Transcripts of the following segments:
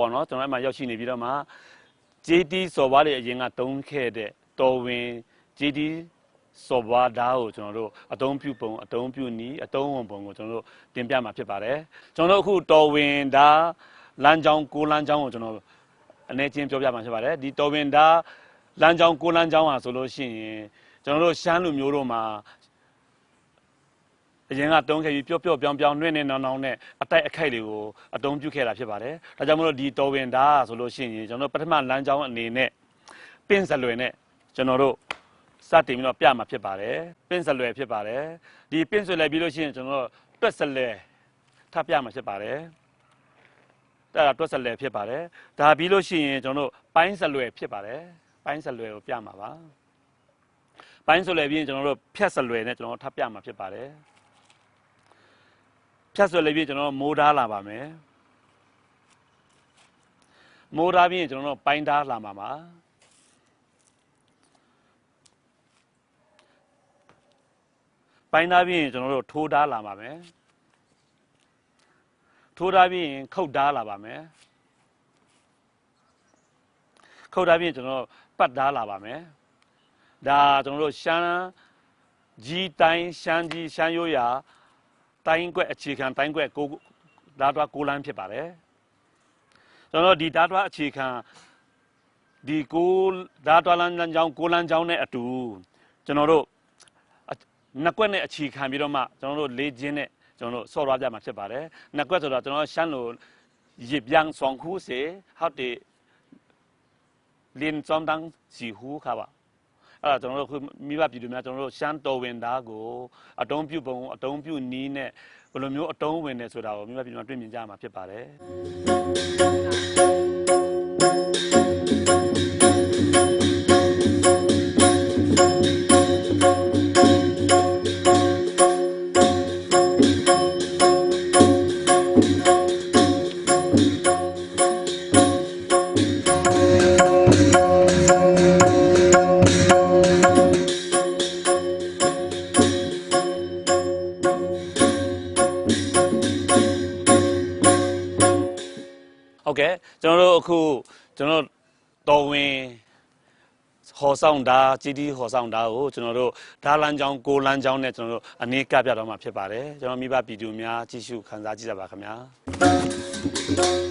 ပေါ့နော်ကျွန်တော်အဲ့မှာရောက်ရှိနေပြီးတော့မှ JT စော်ဘွားတွေအရင်ကတုံးခဲ့တဲ့တော်ဝင် JT စော်ဘွားဓာတ်ကိုကျွန်တော်တို့အတုံးပြုပုံအတုံးပြုနီးအတုံးဝင်ပုံကိုကျွန်တော်တို့တင်ပြမှာဖြစ်ပါတယ်ကျွန်တော်တို့အခုတော်ဝင်ဓာတ်လမ်းကြောင်းကိုလမ်းကြောင်းကိုကျွန်တော်အနေချင်းပြောပြမှာဖြစ်ပါတယ်ဒီတော်ဝင်ဓာတ်လမ်းကြောင်းကိုလမ်းကြောင်းဟာဆိုလို့ရှိရင်ကျွန်တော်တို့ရှမ်းလူမျိုးတို့မှာ အရင်ကတုံးခဲ့ပြီးပျော့ပျော့ပြောင်းပြောင်းနှွဲ့နှွဲ့နောင်နောင်နဲ့အတိုက်အခိုက်တွေကိုအတုံးပြုခဲ့တာဖြစ်ပါတယ်။ဒါကြောင့်မလို့ဒီတော်ဝင်သားဆိုလို့ရှိရင်ကျွန်တော်တို့ပထမလမ်းကြောင်းအနေနဲ့ပင့်စလွယ်နဲ့ကျွန်တော်တို့စတင်ပြီးတော့ပြမှာဖြစ်ပါတယ်။ပင့်စလွယ်ဖြစ်ပါတယ်။ဒီပင့်စလွယ်ပြီးလို့ရှိရင်ကျွန်တော်တို့တွက်စလွယ်ထပ်ပြမှာဖြစ်ပါတယ်။ဒါကတွက်စလွယ်ဖြစ်ပါတယ်။ဒါပြီးလို့ရှိရင်ကျွန်တော်တို့ပိုင်းစလွယ်ဖြစ်ပါတယ်။ပိုင်းစလွယ်ကိုပြမှာပါ။ပိုင်းစလွယ်ပြီးရင်ကျွန်တော်တို့ဖြတ်စလွယ်နဲ့ကျွန်တော်တို့ထပ်ပြမှာဖြစ်ပါတယ်။ ဖြတ်ဆွဲလေးပြည့်ကျွန်တော်တို့မိုးဓားလာပါမယ်မိုးဓားပြီးရင်ကျွန်တော်တို့ပိုင်းဓားလာမှာပါပိုင်းဓားပြီးရင်ကျွန်တော်တို့ထိုးဓားလာပါမယ်ထိုးဓားပြီးရင်ခုတ်ဓားလာပါမယ်ခုတ်ဓားပြီးရင်ကျွန်တော်တို့ပတ်ဓားလာပါမယ်ဒါကျွန်တော်တို့ရှမ်းကြီးတိုင်းရှမ်းကြီးရှမ်းရိုးရာ တိုင်းကွက်အခြေခံတိုင်းကွက်ကိုဓာတ်တွားကိုလန်းဖြစ်ပါတယ်ကျွန်တော်တို့ဒီဓာတ်တွားအခြေခံဒီကိုဓာတ်တွားလမ်းလမ်းကြောင်းကိုလန်းကြောင်းနဲ့အတူကျွန်တော်တို့အနှစ်ကွက်နဲ့အခြေခံပြီးတော့မှကျွန်တော်တို့လေးချင်းနဲ့ကျွန်တော်တို့ဆော့ရကြမှာဖြစ်ပါတယ်နှစ်ကွက်ဆိုတော့ကျွန်တော်တို့ရှမ်းလိုရစ်ပြန်ဆောင်ခူးစေဟောက်တေလင်းစုံတန်းစီဟူးခါပါ အဲ့ဒါကျွန်တော်တို့ခုမိဘပြည်သူများကျွန်တော်တို့ရှမ်းတော်ဝင်သားကိုအတုံးပြုပုံအတုံးပြုနီးနဲ့ဘယ်လိုမျိုးအတုံးဝင်နေဆိုတာကိုမိဘပြည်သူများတွေ့မြင်ကြမှာဖြစ်ပါတယ် ဆောင်တာជីတီဟောဆောင်တာကိုကျွန်တော်တို့ဓာလန်းချောင်းကိုလန်းချောင်းနဲ့ကျွန်တော်တို့အနည်းကပြတော့မှာဖြစ်ပါတယ်ကျွန်တော်မိဘပြည်သူများကြည့်ရှုခံစားကြည့်ကြပါခင်ဗျာ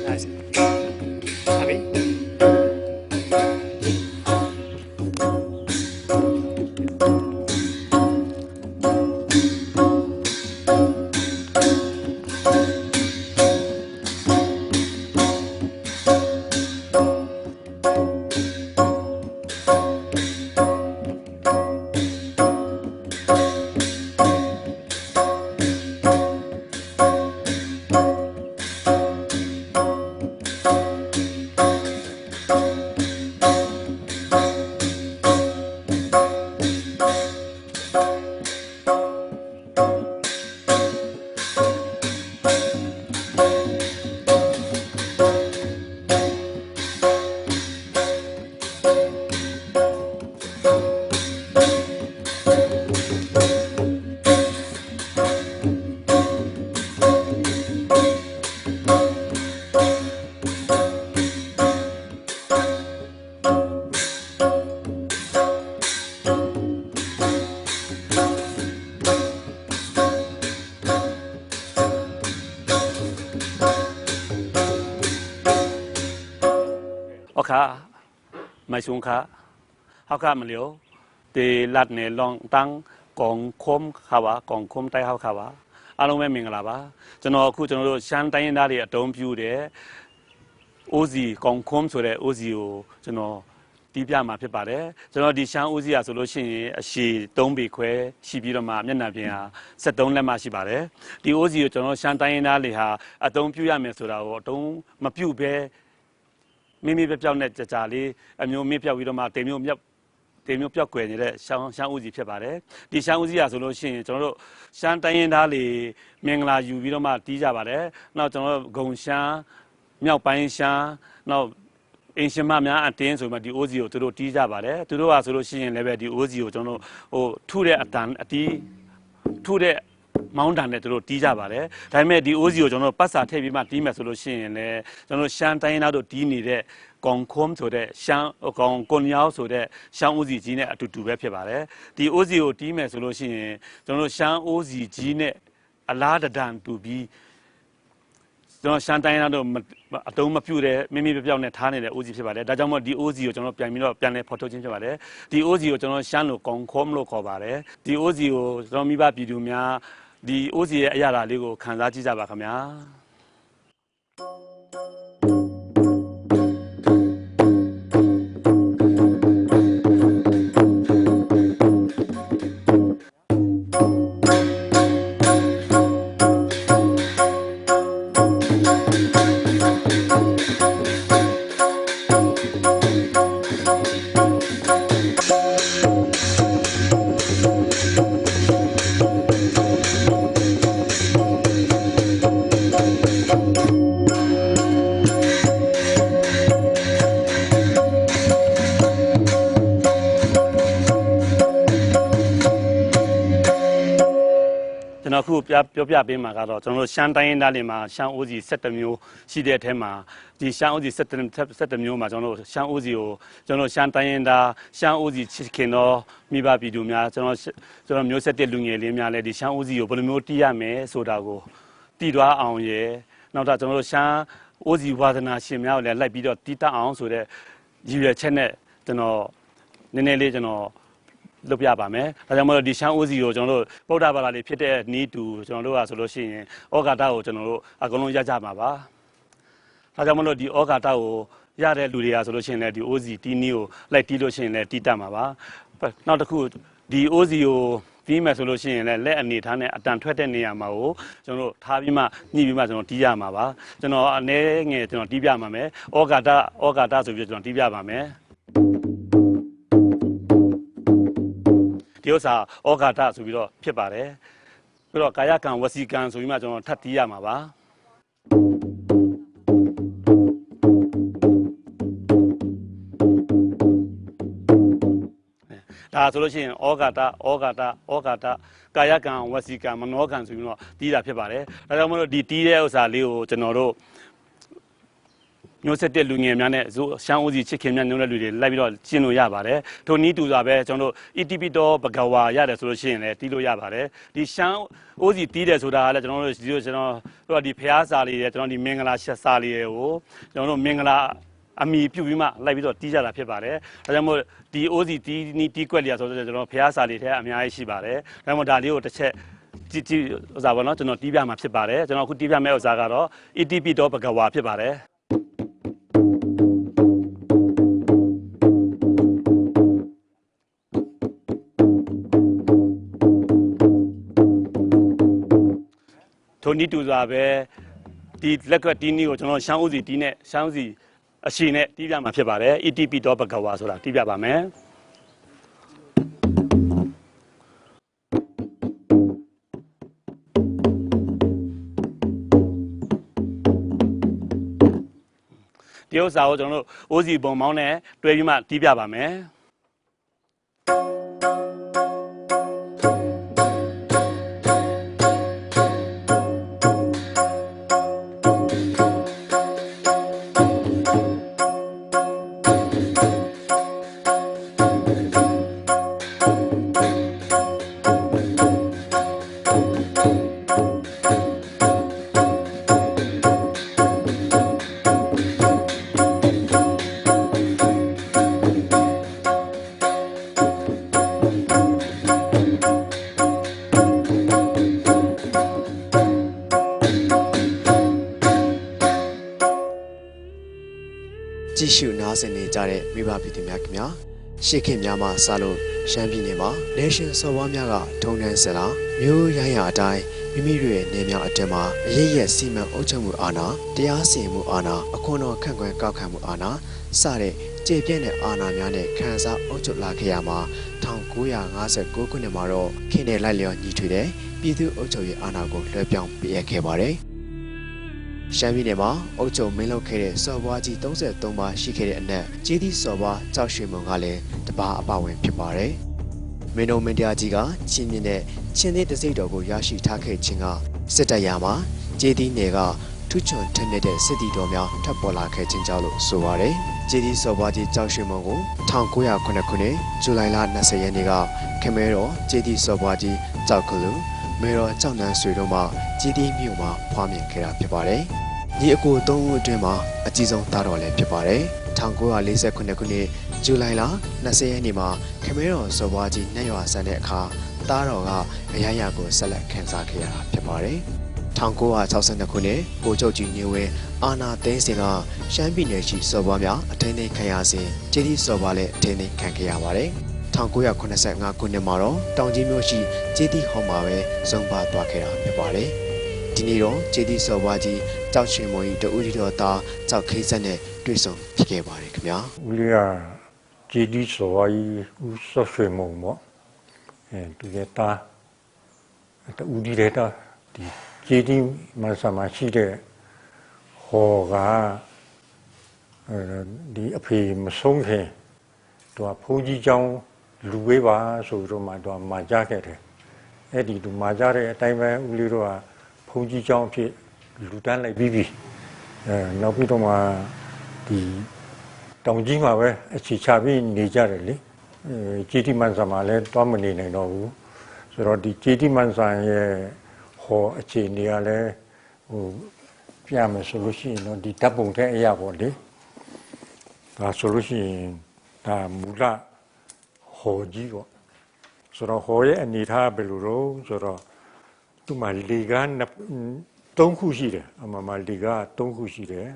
Nice. Happy? สูงค่ะเฮาค่ะมาเลียวเตลัดเนี่ยลองตั้งกองคมค่ะวะกองคมใต้เฮาค่ะวะအားလုံးပဲမင်္ဂလာပါကျွန်တော်အခုကျွန်တော်တို့ရှမ်းတိုင်းရင်းသားတွေအတုံးပြူတယ်အိုးစီကောင်ခွမ်ဆိုတဲ့အိုးစီကိုကျွန်တော်တီးပြမှာဖြစ်ပါတယ်ကျွန်တော်ဒီရှမ်းအိုးစီရာဆိုလို့ရှိရင်အရှည်3ပေခွဲရှိပြီးတော့မှမျက်နှာပြင်ဟာ73လက်မှရှိပါတယ်ဒီအိုးစီကိုကျွန်တော်ရှမ်းတိုင်းရင်းသားတွေဟာအတုံးပြူရမယ်ဆိုတာကိုအတုံးမပြူဘဲ မိမိပဲပြောင်းတဲ့ကြကြလေးအမျိုးမင်းပြောက်ပြီးတော့မှတေမျိုးမြောက်တေမျိုးပြောက်ွယ်နေတဲ့ရှောင်းရှောင်းဦးစီဖြစ်ပါတယ်ဒီရှောင်းဦးစီရဆိုလို့ရှိရင်ကျွန်တော်တို့ရှမ်းတိုင်းရင်းသားတွေမင်္ဂလာယူပြီးတော့မှတီးကြပါတယ်နောက်ကျွန်တော်တို့ဂုံရှမ်းမြောက်ပိုင်းရှမ်းနောက်အင်ရှင်မများအတင်းဆိုမှဒီအိုးစီကိုသူတို့တီးကြပါတယ်သူတို့ကဆိုလို့ရှိရင်လည်းပဲဒီအိုးစီကိုကျွန်တော်တို့ဟိုထုတဲ့အတန်အတီးထုတဲ့ မောင်းတန်နဲ့တို့တီးကြပါတယ်ဒါပေမဲ့ဒီအိုးစီကိုကျွန်တော်တို့ပတ်စာထည့်ပြီးမှတီးမယ်ဆိုလို့ရှိရင်လည်းကျွန်တော်တို့ရှမ်းတိုင်းရင်းသားတို့တီးနေတဲ့ကောင်ခုံးဆိုတဲ့ရှမ်းကောင်ကွန်ယောက်ဆိုတဲ့ရှမ်းအိုးစီကြီးနဲ့အတူတူပဲဖြစ်ပါတယ်ဒီအိုးစီကိုတီးမယ်ဆိုလို့ရှိရင်ကျွန်တော်တို့ရှမ်းအိုးစီကြီးနဲ့အလားတဒံတူပြီးကျွန်တော်ရှမ်းတိုင်းရင်းသားတို့မအတုံးမပြုတ်တဲ့မိမိပြောက်နဲ့ထားနေတဲ့အိုးစီဖြစ်ပါတယ်ဒါကြောင့်မို့ဒီအိုးစီကိုကျွန်တော်ပြန်ပြီးတော့ပြန်လဲဖော်ထုတ်ခြင်းဖြစ်ပါတယ်ဒီအိုးစီကိုကျွန်တော်ရှမ်းလို့ကောင်ခုံးလို့ခေါ်ပါတယ်ဒီအိုးစီကိုကျွန်တော်မိဘပြည်သူများ ဒီအိုးစီရဲ့အရာလေးကိုခံစားကြည့်ကြပါခင်ဗျာ ပြပြောပြပေးမှာကတော့ကျွန်တော်တို့ရှမ်းတိုင်းရင်းသားတွေမှာရှမ်းအိုးစီ17မျိုးရှိတဲ့အထဲမှာဒီရှမ်းအိုးစီ17 17မျိုးမှာကျွန်တော်တို့ရှမ်းအိုးစီကိုကျွန်တော်တို့ရှမ်းတိုင်းရင်းသားရှမ်းအိုးစီချစ်ခင်တော့မိဘပြည်သူများကျွန်တော်ကျွန်တော်မျိုးဆက်တဲ့လူငယ်လေးများလည်းဒီရှမ်းအိုးစီကိုဘယ်လိုမျိုးတီးရမယ်ဆိုတာကိုတည်သွားအောင်ရယ်နောက်တော့ကျွန်တော်တို့ရှမ်းအိုးစီဝါသနာရှင်များကိုလည်းလိုက်ပြီးတော့တီးတတ်အောင်ဆိုတဲ့ရည်ရွယ်ချက်နဲ့ကျွန်တော်နည်းနည်းလေးကျွန်တော် လုပ်ပြပါမယ်။ဒါကြောင့်မလို့ဒီရှမ်းအိုးစီကိုကျွန်တော်တို့ဗုဒ္ဓဘာသာလေးဖြစ်တဲ့နီးတူကျွန်တော်တို့ကဆိုလို့ရှိရင်ဩဃာတကိုကျွန်တော်တို့အကုန်လုံးရကြမှာပါ။ဒါကြောင့်မလို့ဒီဩဃာတကိုရတဲ့လူတွေကဆိုလို့ရှိရင်လည်းဒီအိုးစီတီးနီးကိုလိုက်တီးလို့ရှိရင်လည်းတီးတတ်မှာပါ။နောက်တစ်ခုဒီအိုးစီကိုပြီးမယ်ဆိုလို့ရှိရင်လည်းလက်အနေထားနဲ့အတန်ထွက်တဲ့နေရာမှာကိုကျွန်တော်တို့ထားပြီးမှညှိပြီးမှကျွန်တော်တီးရမှာပါကျွန်တော်အနေငယ်ကျွန်တော်တီးပြမှာမယ်ဩဃာတဩဃာတဆိုပြီးတော့ကျွန်တော်တီးပြပါမယ် ဒီဥစ္စာဩဃာတဆိုပြီးတော့ဖြစ်ပါတယ်ပြီးတော့ကာယကံဝစီကံဆိုပြီးမှကျွန်တော်ထပ်တီးရမှာပါဒါဆိုလို့ရှိရင်ဩဃာတဩဃာတဩဃာတကာယကံဝစီကံမနောကံဆိုပြီးတော့တီးတာဖြစ်ပါတယ်ဒါကြောင့်မလို့ဒီတီးတဲ့ဥစ္စာလေးကိုကျွန်တော်တို့ မျိုးဆက်တဲ့လူငယ်များနဲ့ဇိုးရှမ်းဦးစီချစ်ခင်များမျိုးတဲ့လူတွေလိုက်ပြီးတော့ကျင့်လို့ရပါတယ်။ထိုနည်းတူစွာပဲကျွန်တော်တို့ ETP တော့ဘဂဝါရတယ်ဆိုလို့ရှိရင်လည်းတီးလို့ရပါတယ်။ဒီရှမ်းဦးစီတီးတယ်ဆိုတာကလည်းကျွန်တော်တို့ဒီလိုကျွန်တော်တို့ကဒီဖျားစာလေးတွေကျွန်တော်ဒီမင်္ဂလာရှက်စာလေးတွေကိုကျွန်တော်တို့မင်္ဂလာအမိပြုပြီးမှလိုက်ပြီးတော့တီးကြတာဖြစ်ပါတယ်။ဒါကြောင့်မို့ဒီ OC တီးနီးတီးကွက်လေးဆိုတော့ကျွန်တော်ဖျားစာလေးတွေအများကြီးရှိပါတယ်။ဒါကြောင့်မို့ဒါလေးကိုတစ်ချက်ကြည့်ကြည့်ဥစားပါတော့ကျွန်တော်တီးပြမှာဖြစ်ပါတယ်ကျွန်တော်အခုတီးပြမယ့်ဥစားကတော့ ETP တော့ဘဂဝါဖြစ်ပါတယ် ထိုနည်းတူစွာပဲဒီလက်ကတီးနီးကိုကျွန်တော်ရှမ်းဦးစီတီးနဲ့ရှမ်းဦးစီအရှိနဲ့တီးပြမှာဖြစ်ပါတယ် ETP တော့ဘဂဝါဆိုတာတီးပြပါမယ်ဒီဥစ္စာကိုကျွန်တော်တို့အိုးစီပုံမောင်းနဲ့တွဲပြီးမှတီးပြပါမယ် နားဆင်နေကြတဲ့မိဘပြည်သူများခင်ဗျာရှေ့ခင်များမှာစလို့ရှမ်းပြည်နယ်မှာ Nation စော်ဘွားများကထုံတန်းစလာမျိုးရိုင်းရာအတိုင်းမိမိတို့ရဲ့နေများအတက်မှာအရေးရစီမံအုပ်ချုပ်မှုအာဏာတရားစီရင်မှုအာဏာအခွန်တော်ခန့်ခွဲကောက်ခံမှုအာဏာစတဲ့ကျေပြည့်တဲ့အာဏာများနဲ့ခန်းစားအုပ်ချုပ်လာခဲ့ရမှာ1959ခုနှစ်မှာတော့ခင်းတဲ့လိုက်လျော်ညီထွေတဲ့ပြည်သူ့အုပ်ချုပ်ရေးအာဏာကိုလွှဲပြောင်းပေးအပ်ခဲ့ပါတယ် ရှမ်းပြည်နယ်မှာအုပ်ချုပ်မင်းလုပ်ခဲ့တဲ့စော်ဘွားကြီး33ပါးရှိခဲ့တဲ့အနက်ကျေးသီးစော်ဘွားကြောက်ရွှေမုံကလည်းတပါအပဝင်ဖြစ်ပါတယ်မင်းတို့မင်းတရားကြီးကချင်းမြင့်တဲ့ချင်းသေးတစိမ့်တော်ကိုရရှိထားခဲ့ခြင်းကစစ်တပ်ရမှာကျေးသီးနယ်ကထူးချွန်ထက်မြက်တဲ့စစ်တီတော်များထပ်ပေါ်လာခဲ့ခြင်းကြောင့်လို့ဆိုပါတယ်။ကျေးသီးစော်ဘွားကြီးကြောက်ရွှေမုံကို1909ခုနှစ်ဇူလိုင်လ20ရက်နေ့ကခမဲတော်ကျေးသီးစော်ဘွားကြီးကြောက်ကလူ မေတော်ကြောက်နန်းဆွေတို့မှကျေးသီးမြို့မှာဖွားမြင်ခဲ့တာဖြစ်ပါတယ်။ညီအကိုသုံးဦးအတွင်းမှာအကြီးဆုံးသားတော်လည်းဖြစ်ပါတယ်။1948ခုနှစ်ဇူလိုင်လ20ရက်နေ့မှာခမဲတော်စော်ဘွားကြီးနှက်ရွာဆန်တဲ့အခါသားတော်ကအရရကိုဆက်လက်ခံစားခဲ့ရတာဖြစ်ပါတယ်။1962ခုနှစ်ပိုချုပ်ကြီးနေဝဲအာနာသိန်းစင်ကရှမ်းပြည်နယ်ရှိစော်ဘွားများအထင်းသိမ်းခံရစဉ်ကျေးသီးစော်ဘွားလည်းအထင်းသိမ်းခံခဲ့ရပါတယ်။ 1985ခုနှစ်မှာတော့တောင်ကြီးမြို့ရှိကျေးသီးဟောင်းမှာပဲဇုံပါသွားခဲ့တာဖြစ်ပါတယ်။ဒီနေ့တော့ကျေးသီးစော်ဘွားကြီးကြောက်ချင်မွန်ကြီးတူဦးဒီတော်သားကြောက်ခိစက်နဲ့တွေ့ဆုံဖြစ်ခဲ့ပါတယ်ခင်ဗျာ။ ဦးလေးကဂျီဒီဆိုဝါကြီးဦးဆော့ရွှေမုံပေါ့အဲသူရဲ့တာတူဒီတဲ့တာဒီဂျီဒီမဆာမရှိတဲ့ဟောကအဲဒီအဖေမဆုံးခင်သူကဖုန်းကြီးเจ้า လူဝေးပါဆိုပြီးတော့မှသူကမာကြခဲ့တယ်အဲ့ဒီသူမာကြတဲ့အတိုင်းပဲဦးလေးတို့ကဖုန်းကြီးเจ้าအဖြစ်လူတန်းလိုက်ပြီးပြီအဲနောက်ပြီးတော့မှဒီ တောင်ကြီးမှာပဲအခြေချပြီးနေကြတယ်လေအဲဂျီတီမန်ဆာမှာလည်းတွားမနေနိုင်တော့ဘူးဆိုတော့ဒီဂျီတီမန်ဆာရဲ့ဟောအခြေအနေကလည်းဟိုပြမယ်ဆိုလို့ရှိရင်တော့ဒီဓာတ်ပုံထဲအရာပေါ့လေဒါဆိုလို့ရှိရင်ဒါမူလ ဟောကြီးပေါ့ဆိုတော့ဟောရဲ့အနေထားဘယ်လိုတော့ဆိုတော့သူ့မှာလေကားနှစ်သုံးခုရှိတယ်အမှန်မှာလေကားသုံးခုရှိတယ်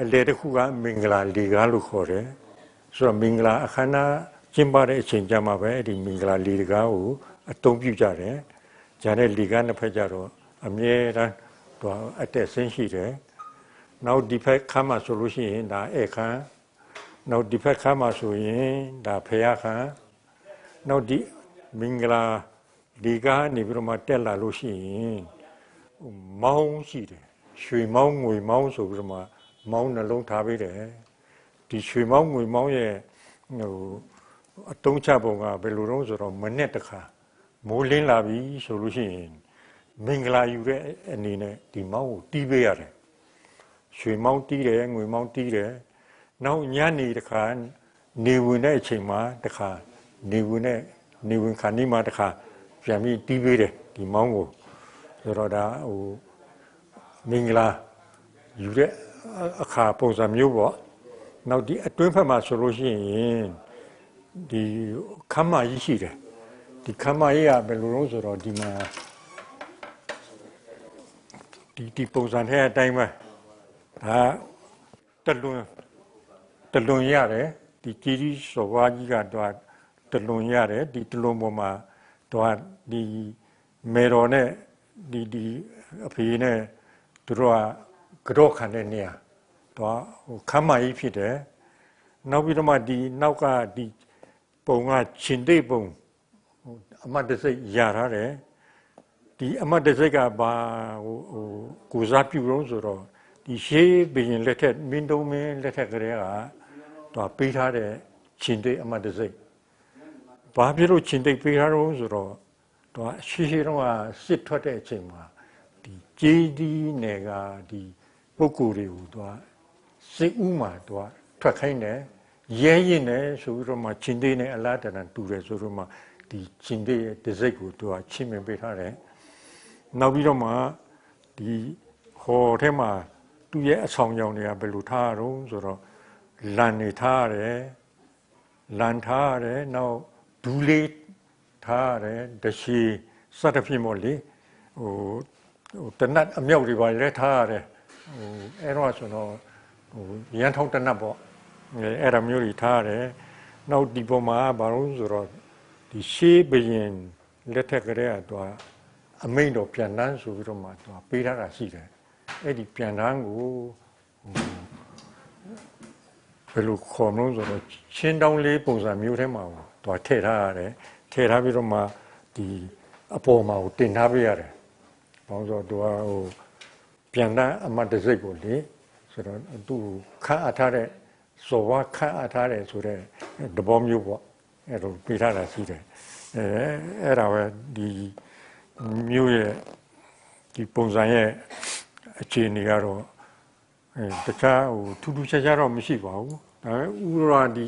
အလေတစ်ခုကမင်္ဂလာလီကားလို့ခေါ်တယ်ဆိုတော့မင်္ဂလာအခမ်းအနားကျင်းပတဲ့အချိန်ကြမှာပဲအဲ့ဒီမင်္ဂလာလီကားကိုအသုံးပြုကြတယ်ဂျာတဲ့လီကားနှစ်ဖက်ကြတော့အမြဲတမ်းတော့အတက်ဆင်းရှိတယ်နောက်ဒီဖက်ခါမှာဆိုလို့ရှိရင်ဒါဧခမ်း နောက်ဒီဖက်ခါမှာဆိုရင်ဒါဖရာခမ်းနောက်ဒီမင်္ဂလာဒီကားနေပြီးတော့မှတက်လာလို့ရှိရင်မောင်းရှိတယ်ရွှေမောင်းငွေမောင်းဆိုပြီးတော့မှမောင်းနှလုံးထားပေးတယ်ဒီရွှေမောင်းငွေမောင်းရဲ့ဟိုအတုံးချပုံကဘယ်လိုတော့ဆိုတော့မနဲ့တခါမိုးလင်းလာပြီဆိုလို့ရှိရင်မင်္ဂလာယူတဲ့အနေနဲ့ဒီမောင်းကိုတီးပေးရတယ်ရွှေမောင်းတီးတယ်ငွေမောင်းတီးတယ် နောက်ညနေတခါနေဝင်တဲ့အချိန်မှာတခါနေဝင်တဲ့နေဝင်ခါနီးမှာတခါပြန်ပြီးတီးပေးတယ်ဒီမောင်းကိုဆိုတော့ဒါဟိုမင်္ဂလာယူတဲ့အခါပုံစံမျိုးပေါ့နောက်ဒီအတွင်းဖက်မှာဆိုလို့ရှိရင်ဒီခမ်းမကြီးရှိတယ်ဒီခမ်းမကြီးကဘယ်လိုလဲဆိုတော့ဒီမှာဒီဒီပုံစံထဲအတိုင်းပဲဒါတလွန် တလွန်ရတယ်ဒီကြီးကြီးစော်ဝါကြီးကတော့တလွန်ရတယ်ဒီတလွန်ပေါ်မှာတော့ဒီမေတော်နဲ့ဒီဒီအဖေနဲ့သူတို့ကကြော့ခံတဲ့နေရာတော့ဟိုခမ်းမကြီးဖြစ်တယ်နောက်ပြီးတော့မှဒီနောက်ကဒီပုံကရှင်သိပုံဟိုအမတ်တစိတ်ရထားတယ်ဒီအမတ်တစိတ်ကဘာဟိုဟိုကိုစားပြုလို့ဆိုတော့ဒီရှေးဘရင်လက်ထက်မင်းတုံးမင်းလက်ထက်ကလေးက တော့ပေးထားတဲ့ရှင်သိအမတ်တစိတ်ဘာဖြစ်လို့ရှင်သိပေးထားတော့ဆိုတော့တော့ရှေးရှေးတော့စစ်ထွက်တဲ့အချိန်မှာဒီကြေးဒီနယ်ကဒီပုဂ္ဂိုလ်တွေကိုသူကစိတ်ဥမှာသူကထွက်ခိုင်းတယ်ရဲရင်တယ်ဆိုပြီးတော့မှချင်းသေးနဲ့အလားတန်တူတယ်ဆိုတော့မှဒီချင်းသေးရဲ့ဒီစိတ်ကိုသူကချင်းမြင်ပေးထားတယ်နောက်ပြီးတော့မှဒီဟော်ထဲမှာသူ့ရဲ့အဆောင်ကြောင်တွေကဘယ်လိုထားရအောင်ဆိုတော့ လန်နေထားရတယ်လန်ထားရတယ်နောက်ဒူးလေးထားရတယ်တရှိစသဖြင့်မို့လေဟိုဟိုတနတ်အမြောက်တွေပါလဲထားရတယ်ဟိုအဲ့တော့ဆိုတော့ဟိုရန်ထောင်းတနတ်ပေါ့အဲ့ဒါမျိုးတွေထားရတယ်နောက်ဒီပေါ်မှာဘာလို့ဆိုတော့ဒီရှေးဘရင်လက်ထက်ကလေးကတော့အမိန်တော်ပြန်တန်းဆိုပြီးတော့မှသူပေးထားတာရှိတယ်အဲ့ဒီပြန်တန်းကို ဘယ်လိုခေါ်မလို့ဆိုတော့ချင်းတောင်းလေးပုံစံမျိုးထဲမှာသူထည့်ထားရတယ်ထည့်ထားပြီးတော့မှဒီအပေါ်မှာကိုတင်ထားပေးရတယ်။ဘာလို့ဆိုတော့သူကဟိုပြန်တဲ့အမတ်တစိတ်ကိုလေဆိုတော့သူခန့်အပ်ထားတဲ့စော်ဝါခန့်အပ်ထားတဲ့ဆိုတဲ့သဘောမျိုးပေါ့အဲ့လိုပြထားတာရှိတယ်။အဲအဲ့ဒါပဲဒီမြို့ရဲ့ဒီပုံစံရဲ့အခြေအနေကတော့ အဲတခြားဟိုထူးထူးခြားခြားတော့မရှိပါဘူးဒါပေမဲ့ဥရောဒီ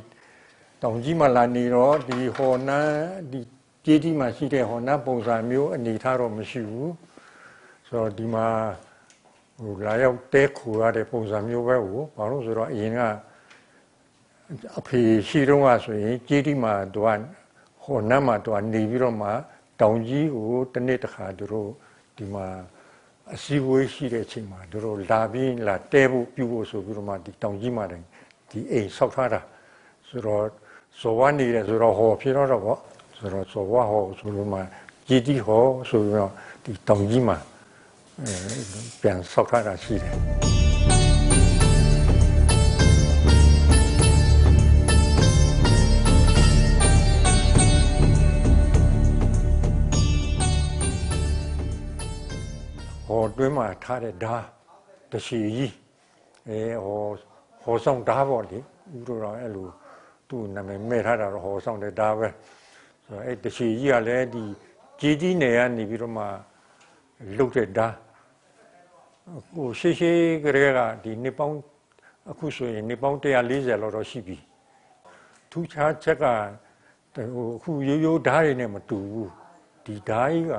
တောင်ကြီးမှာလာနေတော့ဒီဟော်နန်းဒီကျေးတီမှာရှိတဲ့ဟော်နန်းပုံစံမျိုးအနေထားတော့မရှိဘူးဆိုတော့ဒီမှာဟိုလာရောက်တဲခိုရတဲ့ပုံစံမျိုးပဲဟိုဘာလို့ဆိုတော့အရင်ကအဖေရှိတော့ကဆိုရင်ကျေးတီမှာသူကဟော်နန်းမှာသူကနေပြီးတော့မှတောင်ကြီးကိုတစ်နေ့တစ်ခါသူတို့ဒီမှာ အစည်းအဝေးရှိတဲ့အချိန်မှာတို့တို့လာပြီးလာတဲဖို့ပြုဖို့ဆိုပြီးတော့မှဒီတောင်ကြီးမှာတိုင်ဒီအိမ်ဆောက်ထားတာဆိုတော့ဇော်ဝါနေတယ်ဆိုတော့ဟောဖြစ်တော့တော့ဗောဆိုတော့ဇော်ဝါဟောဆိုလို့မှကြီးတီဟောဆိုပြီးတော့ဒီတောင်ကြီးမှာအဲပြန်ဆောက်ထားတာရှိတယ် တွင်းမှာထားတဲ့ဓာတ်တရှိကြီးအဲဟောဟောဆောင်ဓာတ်ပေါ့လေဥတို့တော့အဲ့လိုသူ့နာမည်မဲ့ထားတာတော့ဟောဆောင်တဲ့ဓာတ်ပဲဆိုတော့အဲ့တရှိကြီးကလည်းဒီကြီးကြီးနယ်ကနေပြီးတော့မှလုတ်တဲ့ဓာတ်ဟိုရှေးရှေးကလေးကဒီနှစ်ပေါင်းအခုဆိုရင်နှစ်ပေါင်း140လောက်တော့ရှိပြီထူးခြားချက်ကဟိုအခုရိုးရိုးဓာတ်တွေနဲ့မတူဘူးဒီဓာတ်ကြီးက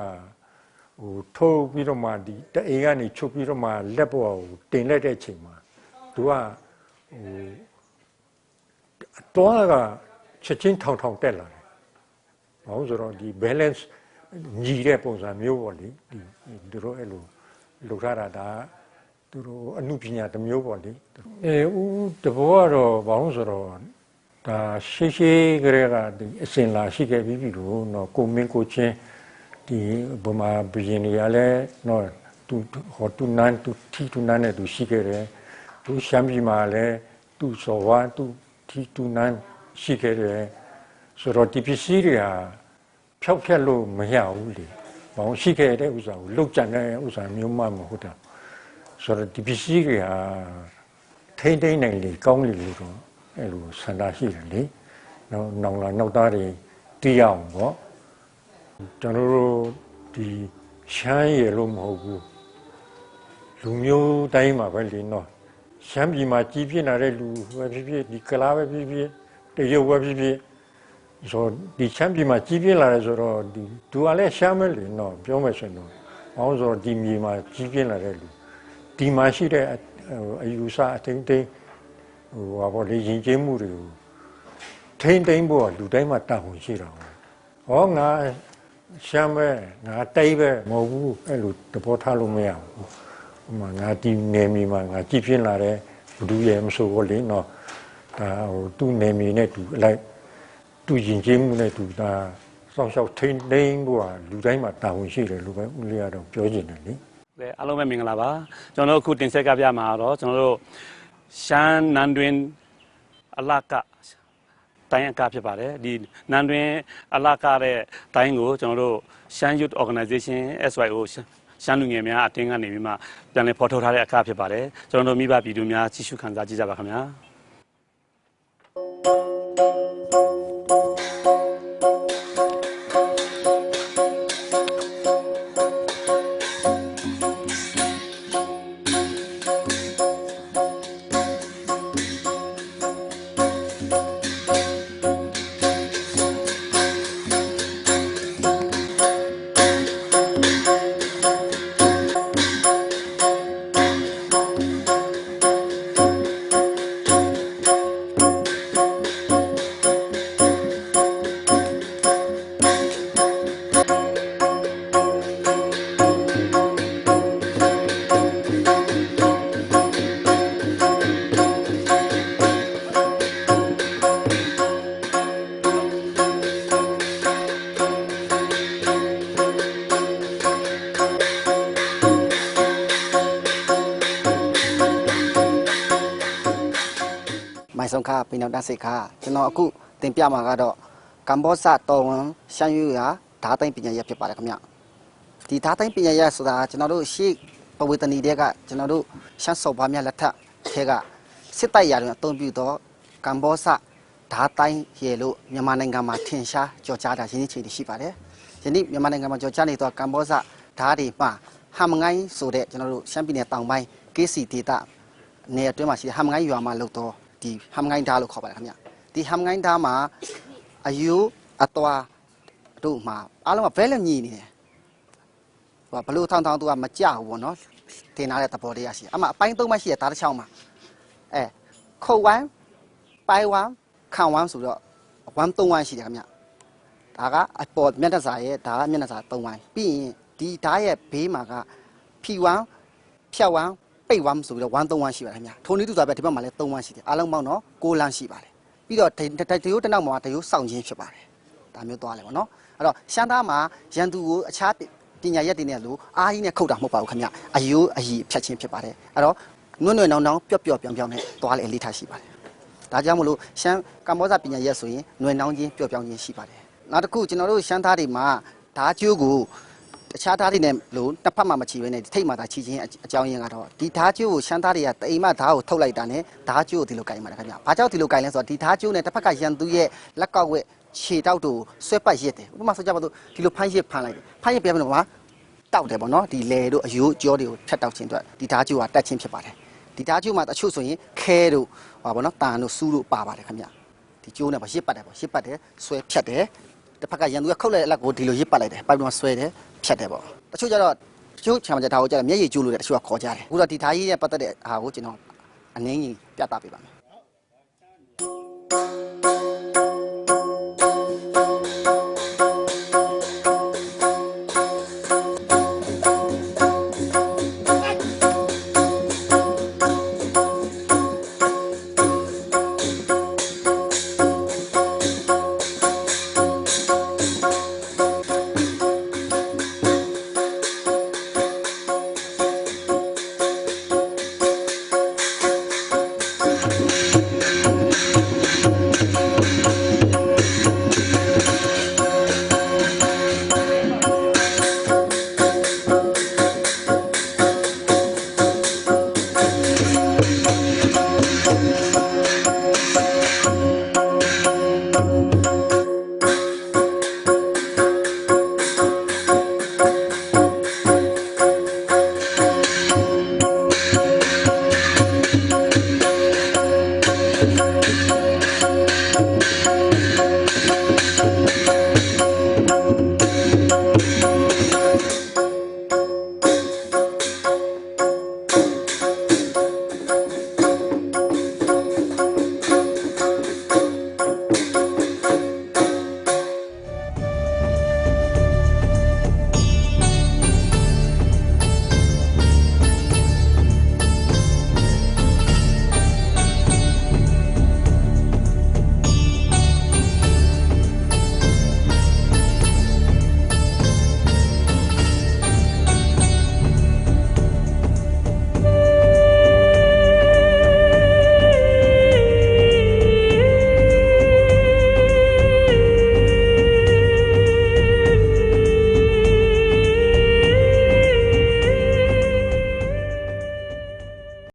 ဟိုထိုးပြီးတော့မှဒီတအိမ်ကနေချုပ်ပြီးတော့မှလက်ပေါ်ကိုတင်လိုက်တဲ့အချိန်မှာသူကဟိုအတော်ကချက်ချင်းထောင်ထောင်တက်လာတယ်။ဘာလို့ဆိုတော့ဒီ balance ညီတဲ့ပုံစံမျိုးပေါ့လေဒီသူတို့အဲ့လိုလုပ်ထားတာဒါသူတို့အမှုပညာတစ်မျိုးပေါ့လေအဲဦးတဘောကတော့ဘာလို့ဆိုတော့ဒါရှိရှိကလေးကဒီအစင်လာရှိခဲ့ပြီးပြီလို့တော့ကိုမင်းကိုချင်း ဒီဗမာဘီရင်တွေကလည်းတော့သူဟောသူနန်းသူထီသူနန်းနဲ့သူရှိခဲ့တယ်သူရှမ်းပြည်မှာလည်းသူစော်ဝါသူထီသူနန်းရှိခဲ့တယ်ဆိုတော့ဒီပစ္စည်းတွေဟာဖြောက်ဖြက်လို့မရဘူးလေဘာလို့ရှိခဲ့တဲ့ဥစ္စာကိုလုတ်ကြံတဲ့ဥစ္စာမျိုးမှမဟုတ်တာဆိုတော့ဒီပစ္စည်းတွေဟာထိမ့်ထိမ့်နိုင်လေကောင်းလေလို့တော့အဲ့လိုဆန္ဒရှိတယ်လေနောက်နောင်လာနောက်သားတွေတီးရအောင်ပေါ့ ကျွန်တော်တို့ဒီရှမ်းရည်လို့မဟုတ်ဘူးလူမျိုးတိုင်းမှာပဲလင်းတော့ရှမ်းပြည်မှာကြီးပြင်းလာတဲ့လူပဲဖြစ်ဖြစ်ဒီကလားပဲဖြစ်ဖြစ်တရုတ်ပဲဖြစ်ဖြစ်ဆိုဒီရှမ်းပြည်မှာကြီးပြင်းလာတယ်ဆိုတော့ဒီသူကလည်းရှမ်းပဲလင်းတော့ပြောမယ်ဆိုရင်တော့အောင်းဆိုတော့ဒီမြေမှာကြီးပြင်းလာတဲ့လူဒီမှာရှိတဲ့အအယူဆအထင်သိမ်းဟိုဟာပေါ့လေရင်ကျေးမှုတွေကိုထိမ့်သိမ်းဖို့ကလူတိုင်းမှာတာဝန်ရှိတာပေါ့ဟောငါ ရှမ်းပဲငါတိတ်ပဲမဟုတ်ဘူးအဲ့လိုတဘောထားလို့မရဘူးဟိုမှာငါဒီနေမီမှာငါကြည့်ပြင်းလာတယ်ဘဒူရဲ့မဆိုဘူးလေနော်ဒါဟိုသူ့နေမီနဲ့သူအလိုက်သူ့ရင်ချင်းမှုနဲ့သူဒါစောင့်ရှောက်ထိန်းသိမ်းဖို့ဟာလူတိုင်းမှာတာဝန်ရှိတယ်လို့ပဲဦးလေးကတော့ပြောချင်တယ်လေကဲအားလုံးပဲမင်္ဂလာပါကျွန်တော်တို့အခုတင်ဆက်ကပြမှာတော့ကျွန်တော်တို့ရှမ်းနန်းတွင်အလက တိုင်းအကဖြစ်ပါတယ်ဒီနန်းတွင်အလကတဲ့တိုင်းကိုကျွန်တော်တို့ရှမ်း Youth Organization SYO ရှမ်းလူငယ်များအတင်းကနေပြီးမှပြန်လည်ဖော်ထုတ်ထားတဲ့အခါဖြစ်ပါတယ်ကျွန်တော်တို့မိဘပြည်သူများကြည့်ရှုခံစားကြည့်ကြပါခင်ဗျာ မိုင်ဆုံးခါပိနောက်တစိတ်ခါကျွန်တော်အခုတင်ပြမှာကတော့ကမ္ဘောဇတော်ဝန်ရှမ်းယူရာဓာတ်သိမ့်ပညာရပ်ဖြစ်ပါတယ်ခင်ဗျဒီဓာတ်သိမ့်ပညာရပ်ဆိုတာကျွန်တော်တို့ရှေ့ပဝေတနီတွေကကျွန်တော်တို့ရှမ်းစော်ပါများလက်ထက်ထဲကစစ်တိုက်ရာတွင်အသုံးပြုသောကမ္ဘောဇဓဓာတ်တိုင်းရေလို့မြန်မာနိုင်ငံမှာထင်ရှားကြော်ကြားတာရင်းနှီးချေတွေရှိပါတယ်ယနေ့မြန်မာနိုင်ငံမှာကြော်ကြားနေသောကမ္ဘောဇဓာတ်တွေမှာဟမ်ငိုင်းဆိုတဲ့ကျွန်တော်တို့ရှမ်းပြည်နယ်တောင်ပိုင်း KC ဒေတာနေအတွင်းမှာရှိတဲ့ဟမ်ငိုင်းရွာမှာလို့တော့ ဒီဟမ်ငိုင်းဓာတ်လို့ခေါ်ပါတယ်ခင်ဗျဒီဟမ်ငိုင်းဓာတ်မှာအယူအသွာတို့မှာအားလုံးကဘဲလက်ညီနေတယ်ဟိုကဘလို့ထောင်းထောင်းသူကမကြဘူးပေါ့နော်တင်ထားတဲ့သဘောတရားရှိတယ်အမှအပိုင်းသုံးပိုင်းရှိတယ်ဒါတစ်ချောင်းမှာအဲခုတ်ဝမ်းပိုင်ဝမ်းခံဝမ်းဆိုတော့ဝမ်းသုံးဝမ်းရှိတယ်ခင်ဗျဒါကအပေါ်မျက်နှာစာရဲ့ဒါကမျက်နှာစာသုံးဝမ်းပြီးရင်ဒီဓာတ်ရဲ့ဘေးမှာကဖြီဝမ်းဖြတ်ဝမ်း ပိတ်ဝမ်းဆိုပြီးတော့ဝမ်းသုံးဝမ်းရှိပါတယ်ခင်ဗျထိုနည်းတူစွာပဲဒီဘက်မှာလည်းသုံးဝမ်းရှိတယ်အားလုံးပေါင်းတော့ကိုးလမ်းရှိပါတယ်ပြီးတော့ဒီတရိုးတစ်နောက်မှာတရိုးစောင့်ခြင်းဖြစ်ပါတယ်ဒါမျိုးသွားလဲပေါ့နော်အဲ့တော့ရှမ်းသားမှာရန်သူကိုအခြားပညာရက်တွေနဲ့လို့အားကြီးနဲ့ခုတ်တာမဟုတ်ပါဘူးခင်ဗျအယိုးအယီဖြတ်ချင်းဖြစ်ပါတယ်အဲ့တော့နွန့်နွန့်နောင်နောင်ပျော့ပျော့ပြောင်ပြောင်နဲ့သွားလေအလေးထားရှိပါတယ်ဒါကြောင့်မလို့ရှမ်းကမ္ဘောဇပညာရက်ဆိုရင်နွယ်နောင်ချင်းပျော့ပြောင်ချင်းရှိပါတယ်နောက်တစ်ခုကျွန်တော်တို့ရှမ်းသားတွေမှာဓာကျိုးကို တခြားဓာတ်တွေနဲ့လို့တစ်ဖက်မှမချီဘဲနဲ့ထိတ်မှသာချီချင်းအကြောင်းရင်းကတော့ဒီဓာကျိုးကိုရှမ်းသားတွေကတိမ်မဓာတ်ကိုထုတ်လိုက်တာနဲ့ဓာကျိုးကိုဒီလိုကင်ပါတယ်ခင်ဗျဘာကြောင့်ဒီလိုကင်လဲဆိုတော့ဒီဓာကျိုးနဲ့တစ်ဖက်ကရန်သူရဲ့လက်ကောက်ဝက်ခြေတောက်တို့ဆွဲပတ်ရစ်တယ်ဥပမာဆိုကြပါစို့ဒီလိုဖမ်းရစ်ဖမ်းလိုက်တယ်ဖမ်းရစ်ပြမယ်လို့မှာတောက်တယ်ပေါ့နော်ဒီလေတို့အယိုးကြောတွေကိုထက်တောက်ခြင်းအတွက်ဒီဓာကျိုးကတက်ချင်းဖြစ်ပါတယ်ဒီဓာကျိုးမှာတချို့ဆိုရင်ခဲတို့ဟာပေါ့နော်တန်တို့စူးတို့ပါပါတယ်ခင်ဗျဒီကျိုးနဲ့ပေါ့ရစ်ပတ်တယ်ပေါ့ရစ်ပတ်တယ်ဆွဲဖြတ်တယ် တစ်ဖက်ကရန်သူကခုတ်လိုက်တဲ့အလက်ကိုဒီလိုရစ်ပတ်လိုက်တယ်ပိုက်ပေါ်မှာဆွဲတယ်ဖြတ်တယ်ပေါ့တချို့ကျတော့တချို့ခြံမှာကျဒါကိုကျတော့မျက်ရည်ကျိုးလို့တဲ့တချို့ကခေါ်ကြတယ်အခုတော့ဒီဓာကြီးနဲ့ပတ်သက်တဲ့ဟာကိုကျွန်တော်အနည်းကြီးပြသပေးပါမယ်